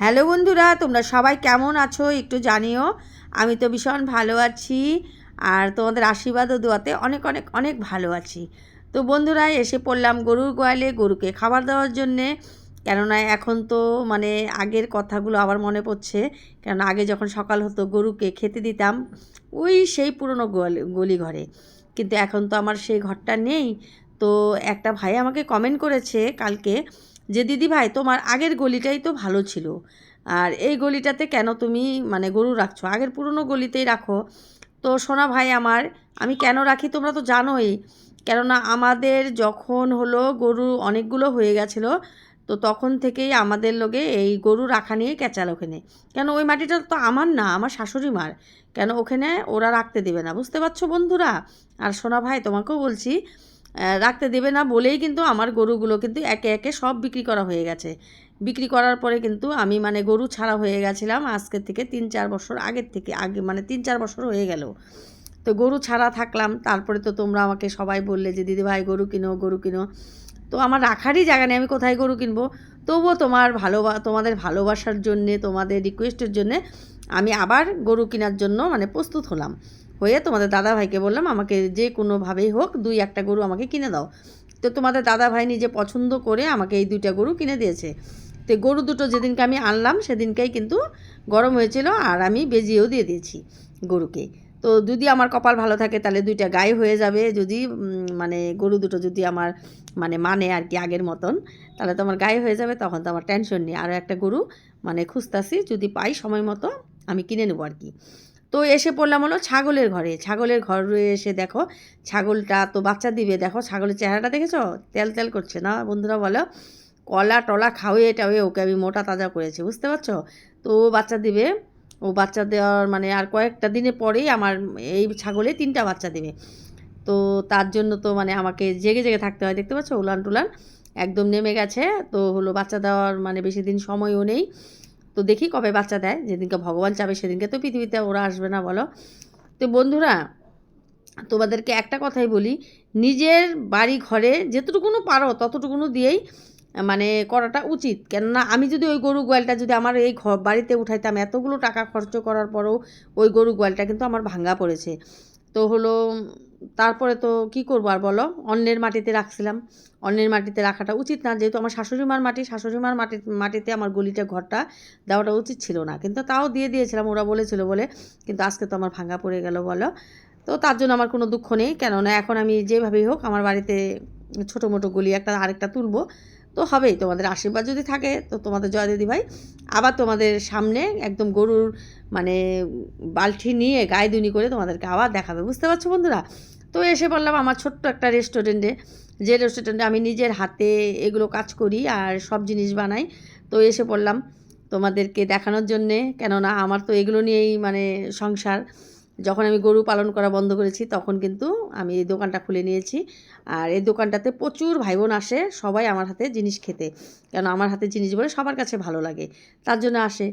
Hello বন্ধুরা, তোমরা সবাই কেমন আছো? একটু জানিও। আমি তো ভীষণ ভালো আছি আর তোমাদের আশীর্বাদ ও দোয়াতে অনেক অনেক অনেক ভালো আছি। তো বন্ধুরা, এসে পড়লাম গরুর গোয়ালে গরুকে খাবার দেওয়ার জন্যে। কেননা এখন তো মানে আগের কথাগুলো আবার মনে পড়ছে। কেননা আগে যখন সকাল হতো, গরুকে খেতে দিতাম ওই সেই পুরনো গলি ঘরে। কিন্তু এখন তো আমার সেই ঘরটা নেই। তো একটা ভাই আমাকে কমেন্ট করেছে কালকে যে, দিদি ভাই, তোমার আগের গলিটাই তো ভালো ছিল। আর এই গলিটাতে কেন তুমি মানে গরু রাখছো? আগের পুরনো গলিতেই রাখো। তো সোনা ভাই আমার, আমি কেন রাখি তোমরা তো জানোই। কেননা আমাদের যখন হলো গরু অনেকগুলো হয়ে গেছিল, তো তখন থেকেই আমাদের লোকে এই গরু রাখা নিয়ে ক্যাচাল ওখানে। কেন ওই মাটিটা তো আমার না, আমার শাশুড়ি মার। কেন ওখানে ওরা রাখতে দেবে না? বুঝতে পারছ বন্ধুরা? আর সোনা ভাই, তোমাকেও বলছি রাখতে দেবে না বলেই কিন্তু আমার গরুগুলো কিন্তু একে একে সব বিক্রি করা হয়ে গেছে। বিক্রি করার পরে কিন্তু আমি মানে গরু ছাড়া হয়ে গেছিলাম আজকের থেকে তিন চার বছর আগের থেকে, আগে মানে তিন চার বছর হয়ে গেল। তো গরু ছাড়া থাকলাম, তারপরে তো তোমরা আমাকে সবাই বললে যে, দিদি ভাই, গরু কিনো গরু কিনো। তো আমার রাখারই জায়গা নেই, আমি কোথায় গরু কিনবো? তবুও তোমার ভালোবা, তোমাদের ভালোবাসার জন্যে, তোমাদের রিকোয়েস্টের জন্যে আমি আবার গরু কেনার জন্য মানে প্রস্তুত হলাম। হয়ে তোমাদের দাদা ভাইকে বললাম, আমাকে যে কোনোভাবেই হোক দুই একটা গরু আমাকে কিনে দাও। তো তোমাদের দাদা ভাই নিজে পছন্দ করে আমাকে এই দুইটা গরু কিনে দিয়েছে। তো গরু দুটো যেদিনকে আমি আনলাম, সেদিনকেই কিন্তু গরম হয়েছিল আর আমি বেজিয়েও দিয়ে দিয়েছি গরুকে। তো যদি আমার কপাল ভালো থাকে, তাহলে দুইটা গায়ে হয়ে যাবে। যদি মানে গরু দুটো যদি আমার মানে মানে আর কি আগের মতন, তাহলে তো আমার গায়ে হয়ে যাবে, তখন তো আমার টেনশন নেই। আরও একটা গরু মানে খুঁজতাছি, যদি পাই সময় মতো, আমি কিনে নেব আর কি। তো এসে পড়লাম হলো ছাগলের ঘরে। ছাগলের ঘরে এসে দেখো, ছাগলটা তো বাচ্চা দিবে, দেখো ছাগলের চেহারাটা দেখেছ? তেল তেল করছে না? বন্ধুরা বলো, কলা টলা খাওয়িয়ে টাওয়ে ওকে আমি মোটা তাজা করেছি, বুঝতে পারছ? তো ও বাচ্চা দিবে, ও বাচ্চা দেওয়ার মানে আর কয়েকটা দিনের পরেই আমার এই ছাগলে তিনটা বাচ্চা দেবে। তো তার জন্য তো মানে আমাকে জেগে জেগে থাকতে হয়, দেখতে পাচ্ছ? উলান টুলান একদম নেমে গেছে, তো হলো বাচ্চা দেওয়ার মানে বেশি দিন সময়ও নেই। তো দেখি কবে বাচ্চা দেয়, যেদিনকে ভগবান চাবে সেদিনকে তো পৃথিবীতে ওরা আসবে না, বলো। তো বন্ধুরা, তোমাদেরকে একটা কথাই বলি, নিজের বাড়ি ঘরে যেতটুকুনো পারো ততটুকুনো দিয়েই মানে করাটা উচিত। কেননা আমি যদি ওই গরু গোয়ালটা যদি আমার এই ঘর বাড়িতে উঠাইতাম, এতগুলো টাকা খরচ করার পরেও ওই গরু গোয়ালটা কিন্তু আমার ভাঙ্গা পড়েছে। তো হলো তারপরে তো কি করব আর বলো? অন্যের মাটিতে রাখছিলাম। অন্যের মাটিতে রাখাটা উচিত না। যেহেতু আমার শাশুড়ি মার মাটি শাশুড়ি মার মাটি, মাটিতে আমার গলিটা, ঘরটা দেওয়াটা উচিত ছিল না। কিন্তু তাও দিয়ে দিয়েছিলাম, ওরা বলেছিল বলে। কিন্তু আজকে তো আমার ভাঙা পড়ে গেল, বলো। তো তার জন্য আমার কোনো দুঃখ নেই। কেননা এখন আমি যেভাবেই হোক আমার বাড়িতে ছোটো মোটো গলি একটা আরেকটা তুলবো। তো হবেই, তোমাদের আশীর্বাদ যদি থাকে তো তোমাদের জয় দিদি ভাই। আবার তোমাদের সামনে একদম গরুর মানে বালতি নিয়ে গায়ে দুনি করে তোমাদেরকে আবার দেখাবে, বুঝতে পারছ বন্ধুরা? তো এসে বললাম আমার ছোট্ট একটা রেস্টুরেন্টে যে রেস্টুরেন্টে আমি নিজের হাতে এগুলো কাজ করি আর সব জিনিস বানাই, তো এসে পড়লাম তোমাদেরকে দেখানোর জন্যে, কেননা আমার তো এগুলো নিয়েই মানে সংসার। যখন আমি গরু পালন করা বন্ধ করেছি, তখন কিন্তু আমি এই দোকানটা খুলে নিয়েছি। আর এই দোকানটাতে প্রচুর ভাই বোন আসে, সবাই আমার হাতে জিনিস খেতে। কেন আমার হাতে জিনিস বলে সবার কাছে ভালো লাগে, তার জন্য আসে।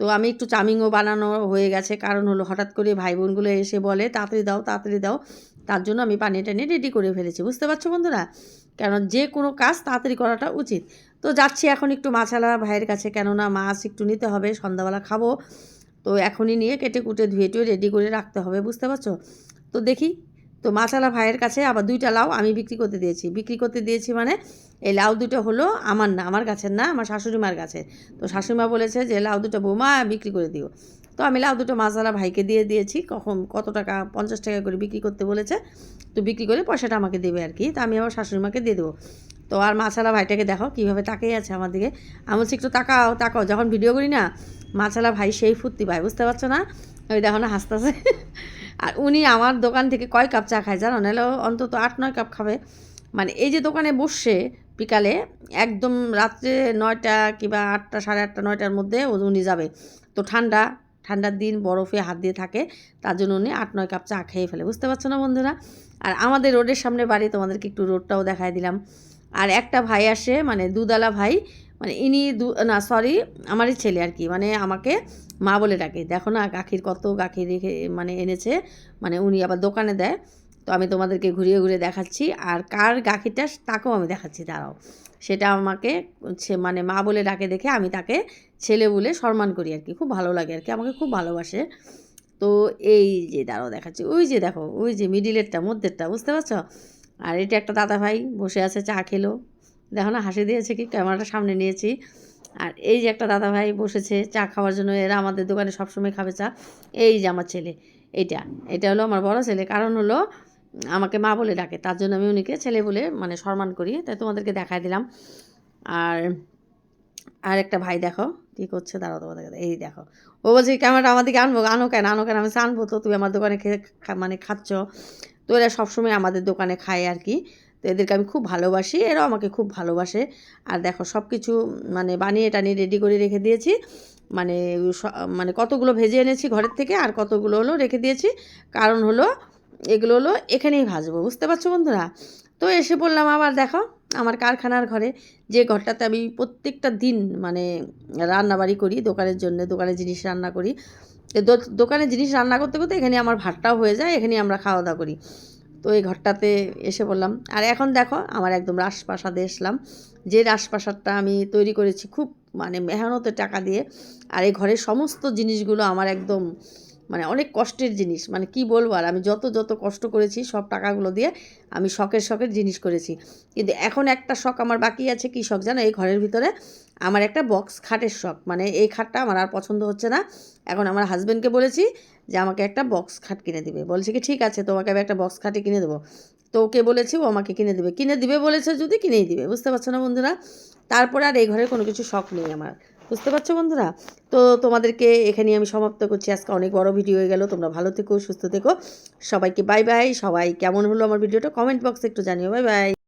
তো আমি একটু চামিংও বানানো হয়ে গেছে, কারণ হলো হঠাৎ করে ভাই বোনগুলো এসে বলে, তাড়াতাড়ি দাও তাড়াতাড়ি দাও। তার জন্য আমি পানি টানি রেডি করে ফেলেছি, বুঝতে পারছ বন্ধুরা? কেন যে কোনো কাজ তাড়াতাড়ি করাটা উচিত। তো যাচ্ছি এখন একটু মাছালা ভাইয়ের কাছে, কেননা মাছ একটু নিতে হবে, সন্ধ্যাবেলা খাব। তো এখনই নিয়ে কেটে কুটে ধুয়ে টুয়ে রেডি করে রাখতে হবে, বুঝতে পারছ? তো দেখি, তো মাছালা ভাইয়ের কাছে আবার দুইটা লাউ আমি বিক্রি করতে দিয়েছি। বিক্রি করতে দিয়েছি মানে এই লাউ দুটো হলো আমার না, আমার গাছের না, আমার শাশুড়ি মার গাছে তো শাশুড়িমা বলেছে যে, লাউ দুটো বৌমা, বিক্রি করে দিও। তো আমি লাউ দুটো মাছালা ভাইকে দিয়ে দিয়েছি, কখন, কত টাকা, পঞ্চাশ টাকা করে বিক্রি করতে বলেছে। তো বিক্রি করে পয়সাটা আমাকে দেবে আর কি, তো আমি আমার শাশুড়িমাকে দিয়ে দেবো। তো আর মাছালা ভাইটাকে দেখো কীভাবে তাকিয়ে আছে আমার দিকে। আমি বলছি, একটু তাকাও তাকাও, যখন ভিডিও করি না মাছালা ভাই সেই ফুর্তি পায়, বুঝতে পারছ না? ওই দেখো না, হাসতেছে। আর উনি আমার দোকান থেকে কয় কাপ চা খায় জানো? নাহলে অন্তত আট, নয় কাপ খাবে। মানে এই যে দোকানে বসে বিকালে, একদম রাত্রে নয়টা কিংবা আটটা, সাড়ে আটটা, নয়টার মধ্যে উনি যাবে। তো ঠান্ডা ঠান্ডার দিন, বরফে হাত দিয়ে থাকে, তার জন্য উনি আট, নয় কাপ চা খেয়ে ফেলে, বুঝতে পারছ না বন্ধুরা? আর আমাদের রোডের সামনে বাড়ি, তোমাদেরকে একটু রোডটাও দেখায় দিলাম। আর একটা ভাই আসে মানে দুদালা ভাই মানে ইনি দু, না সরি আমারই ছেলে আর কি। মানে আমাকে মা বলে ডাকে, দেখো না, গাখির কত গাখির রেখে মানে এনেছে মানে উনি আবার দোকানে দেয়। তো আমি তোমাদেরকে ঘুরিয়ে ঘুরিয়ে দেখাচ্ছি, আর কার গাখিরটা, তাকেও আমি দেখাচ্ছি, দাঁড়াও। সেটা আমাকে সে মানে মা বলে ডাকে দেখে আমি তাকে ছেলে বলে সম্মান করি আর কি, খুব ভালো লাগে আর কি, আমাকে খুব ভালোবাসে। তো এই যে, দাঁড়াও দেখাচ্ছি, ওই যে, দেখো, ওই যে মিডিলেরটা মধ্যেরটা, বুঝতে পারছ? আর এটা একটা দাদা ভাই বসে আছে, চা খেলো। দেখো না, হাসি দিয়েছে কি? ক্যামেরাটা সামনে নিয়েছি। আর এই যে একটা দাদা ভাই বসেছে চা খাওয়ার জন্য, এরা আমাদের দোকানে সবসময় খাবে চা। এই যে আমার ছেলে, এইটা। এটা হলো আমার বড় ছেলে। কারণ হলো, আমাকে মা বলে ডাকে। তার জন্য আমি উনিকে ছেলে বলে মানে সম্মান করি তাই তোমাদেরকে দেখাই দিলাম। আর আর একটা ভাই দেখো, কী করছে? দাঁড়াও তোমাদের এই দেখো। ও বলছে ক্যামেরাটা আমার দিকে আনব, আনো কেন? আনো কেন? আমি আনব তো তুই আমার দোকানে খেয়ে মানে খাচ্ছ। তো এরা সবসময় আমাদের দোকানে খায় আর কি। তো এদেরকে আমি খুব ভালোবাসি, এরাও আমাকে খুব ভালোবাসে। আর দেখো সব কিছু মানে বানিয়ে টানিয়ে রেডি করে রেখে দিয়েছি। মানে মানে কতগুলো ভেজে এনেছি ঘরের থেকে আর কতগুলো হলো রেখে দিয়েছি। কারণ হলো, এগুলো হলো এখানেই ভাজবো, বুঝতে পারছ বন্ধুরা? তো এসে বললাম আবার দেখো, আমার কারখানার ঘরে যে ঘরটাতে আমি প্রত্যেকটা দিন মানে রান্নাবাড়ি করি, দোকানের জন্য দোকানের জিনিস রান্না করি। তো দো- দোকানের জিনিস রান্না করতে করতে এখানে আমার ভাতটাও হয়ে যায়, এখানেই আমরা খাওয়া দাওয়া করি। তো এই ঘরটাতে এসে বললাম, আর এখন দেখো, আমার একদম রাজপ্রাসাদে এসলাম। যে রাজপ্রাসাদটা আমি তৈরি করেছি খুব মানে মেহনতের টাকা দিয়ে, আর এই ঘরের সমস্ত জিনিসগুলো আমার একদম মানে অনেক কষ্টের জিনিস। মানে কি বলব? আর আমি যত যত কষ্ট করেছি, সব টাকাগুলো দিয়ে আমি শখের শখের জিনিস করেছি। কিন্তু এখন একটা শখ আমার বাকি আছে, কি শখ জানো? এই ঘরের ভিতরে আমার একটা বক্স খাটের শখ। মানে এই খাটটা আমার আর পছন্দ হচ্ছে না। এখন আমার হাজব্যান্ডকে বলেছি যে, আমাকে একটা বক্স খাট কিনে দিবে। বলছে কি, ঠিক আছে, তোমাকে আমি একটা বক্স খাটে কিনে দেবো। তো ওকে বলেছি, ও আমাকে কিনে দিবে। কিনে দিবে বলেছে যদি, কিনেই দিবে। বুঝতে পারছ না বন্ধুরা? তারপরে আর এই ঘরে কোনো কিছু শখ নেই আমার। বুঝতে পারছ বন্ধুরা? তো তোমাদেরকে এখানে আমি সমাপ্ত করছি। আজকে অনেক বড় ভিডিও হয়ে গেল। তোমরা ভালো থেকো, সুস্থ থেকো। সবাইকে বাই বাই সবাই কেমন হলো আমার ভিডিওটা কমেন্ট বক্সে একটু জানিও। Bye bye